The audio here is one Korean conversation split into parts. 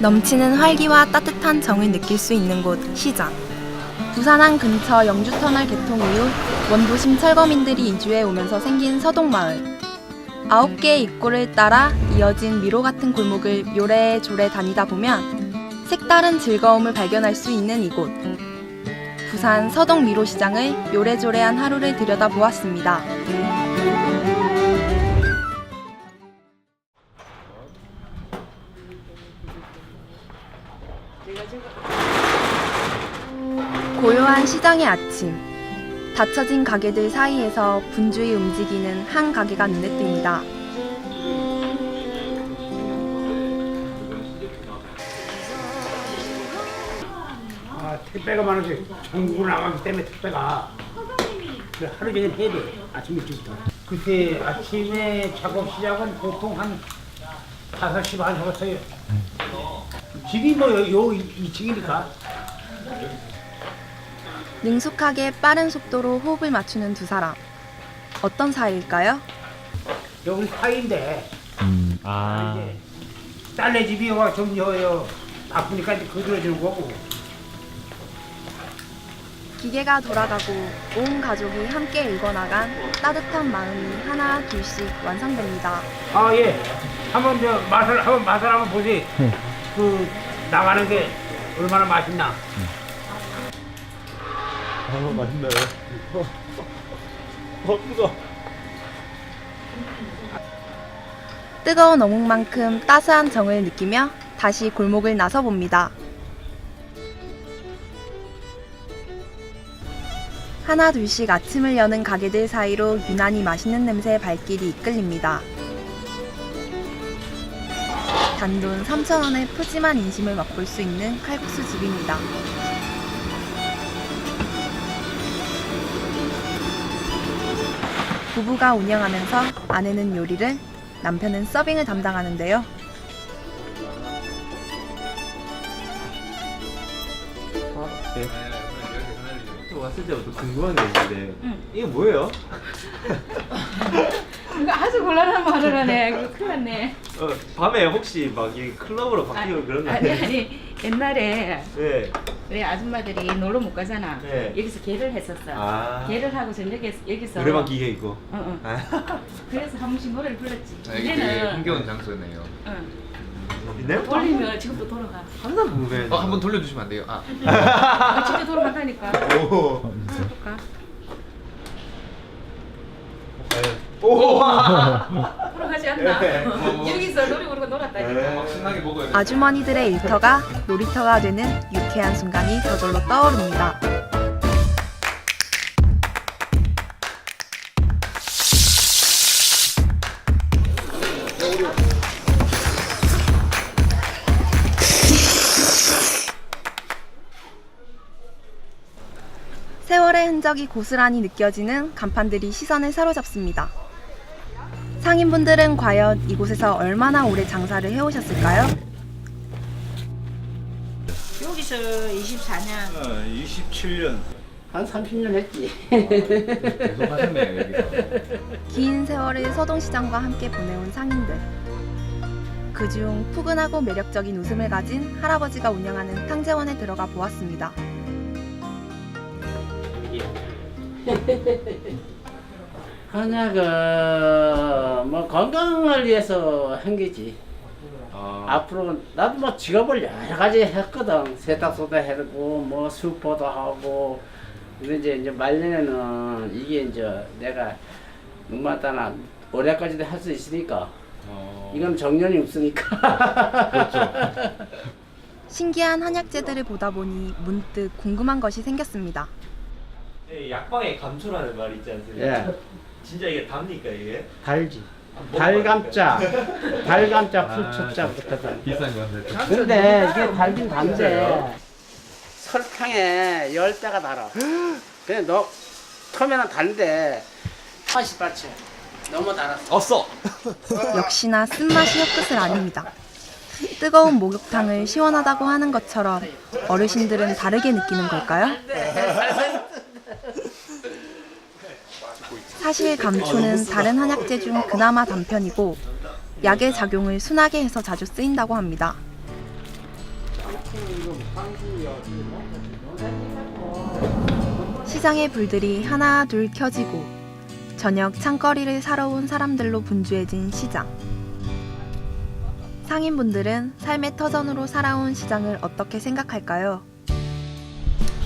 넘치는 활기와 따뜻한 정을 느낄 수 있는 곳 시장. 부산항 근처 영주터널 개통 이후 원도심 철거민들이 이주해 오면서 생긴 서동마을. 아홉 개의 입구를 따라 이어진 미로 같은 골목을 요래조래 다니다 보면 색다른 즐거움을 발견할 수 있는 이곳. 부산 서동 미로 시장을 요래조래한 하루를 들여다보았습니다. 고요한 시장의 아침. 닫혀진 가게들 사이에서 분주히 움직이는 한 가게가 눈에 띕니다. 아, 택배가 많아서 전국으로 나가기 때문에 택배가 하루 종일 해야 돼 아침 일찍부터 그때 아침에 작업 시작은 보통 한 5시 반 잡았어요 집이 뭐 요 2층이니까 능숙하게 빠른 속도로 호흡을 맞추는 두 사람. 어떤 사이일까요? 여기 사이인데 음, 아. 이제 딸네 집이 와좀 여요 바쁘니까 이제 거들어주는 거고 기계가 돌아가고 온 가족이 함께 읽어나간 따뜻한 마음이 하나 둘씩 완성됩니다. 아예 한번 저 맛을 한번 맛을 한번 보세요 그 나가는 게 얼마나 맛있나 아, 맛있네. 어, 어, 뜨거. 뜨거운 어묵만큼 따스한 정을 느끼며 다시 골목을 나서 봅니다. 하나 둘씩 아침을 여는 가게들 사이로 유난히 맛있는 냄새의 발길이 이끌립니다. 단돈 3,000원의 푸짐한 인심을 맛볼 수 있는 칼국수 집입니다. 부부가 운영하면서 아내는 요리를, 남편은 서빙을 담당하는데요. 네. 또 왔을 때부터 궁금한 게 있는데 이게 뭐예요? 이거 아주 곤란한 말을 하네. 큰일 났네. 어, 밤에 혹시 막 이 클럽으로 바뀌고 그런 거 아니, 아니에요? 아니. 옛날에 네. 우리 아줌마들이 놀러 못 가잖아. 네. 여기서 개를 했었어. 아. 개를 하고 저녁에 여기서. 노래방 기계 있고. 어, 어. 아. 그래서 한 번씩 노래를 불렀지. 아, 이게 되게 흥겨운 장소네요. 응. 있나요? 돌리면 지금도 돌아가. 항상 궁금해. 어, 한번 돌려주시면 안 돼요? 아, 어, 진짜 돌아간다니까. 오. 해볼까? 오. 돌 아가지 않나? 네. 여기서 노래 부르고 놀았다니까. 막 신나게 먹어야 돼. 아주머니들의 일터가 놀이터가 되는 유쾌한 순간이 저절로 떠오릅니다. 세월의 흔적이 고스란히 느껴지는 간판들이 시선을 사로잡습니다. 상인분들은 과연 이곳에서 얼마나 오래 장사를 해오셨을까요? 여기서 24년 27년. 한 30년 했지 계속 하셨네요, 여기서. 긴 세월을 서동시장과 함께 보내온 상인들. 그중 푸근하고 매력적인 웃음을 가진 할아버지가 운영하는 탕제원에 들어가 보았습니다. 한약은 뭐 건강을 위해서 한 거지. 아. 앞으로 나도 뭐 직업을 여러 가지 했거든. 세탁소도 해고 뭐 슈퍼도 하고. 근데 이제 이제 말년에는 이게 이제 내가 눈마다나 올해까지도 할 수 있으니까 어. 이건 정년이 없으니까. 그렇죠. 신기한 한약재들을 보다 보니 문득 궁금한 것이 생겼습니다. 네, 약방에 감초라는 말이 있지 않습니까? 예, 진짜 이게 답니까 이게? 달지. 아, 달감자, 달감자 아, 풀초자부터. 비싼 건데. 근데 이게 달긴 단데 설탕에 열 배가 달아. 그냥 너 처음에는 단데 맛이 빠지. 너무 달았어. 없어. 역시나 쓴맛이 혀끝을 아닙니다. 뜨거운 목욕탕을 시원하다고 하는 것처럼 어르신들은 다르게 느끼는 걸까요? 사실 감초는 다른 한약재 중 그나마 단편이고 약의 작용을 순하게 해서 자주 쓰인다고 합니다. 시장의 불들이 하나 둘 켜지고 저녁 창거리를 사러 온 사람들로 분주해진 시장. 상인분들은 삶의 터전으로 살아온 시장을 어떻게 생각할까요?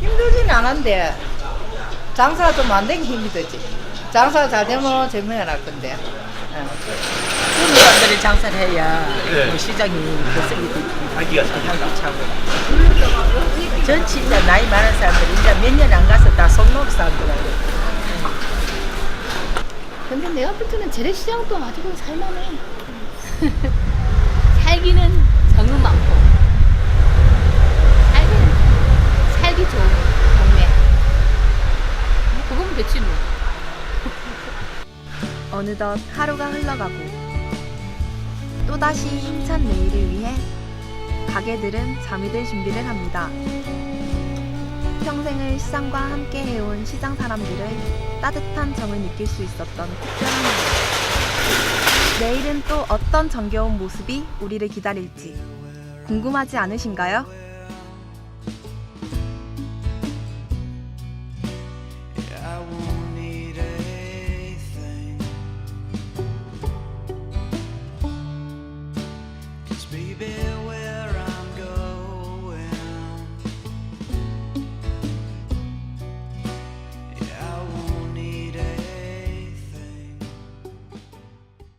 힘들지는 않은데 장사가 좀 안 되기 힘이 들지. 장사가 잘 되면 재미가 날 건데. 그런 사람들이 장사를 해야 그 시장이 되지. 자기가 잘 차고. 전 진짜 나이 많은 사람들 이제 몇 년 안 가서 다 속놓은 사람들하고. 근데 내가 볼 때는 재래시장도 아직은 살만해. 살기는 정은 많고. 살기는 살기 좋은 동네. 뭐 그거면 됐지 뭐. 어느덧 하루가 흘러가고 또다시 힘찬 내일을 위해 가게들은 잠이 들 준비를 합니다. 평생을 시장과 함께 해온 시장 사람들은 따뜻한 정을 느낄 수 있었던 특별한 날. 내일은 또 어떤 정겨운 모습이 우리를 기다릴지 궁금하지 않으신가요? baby.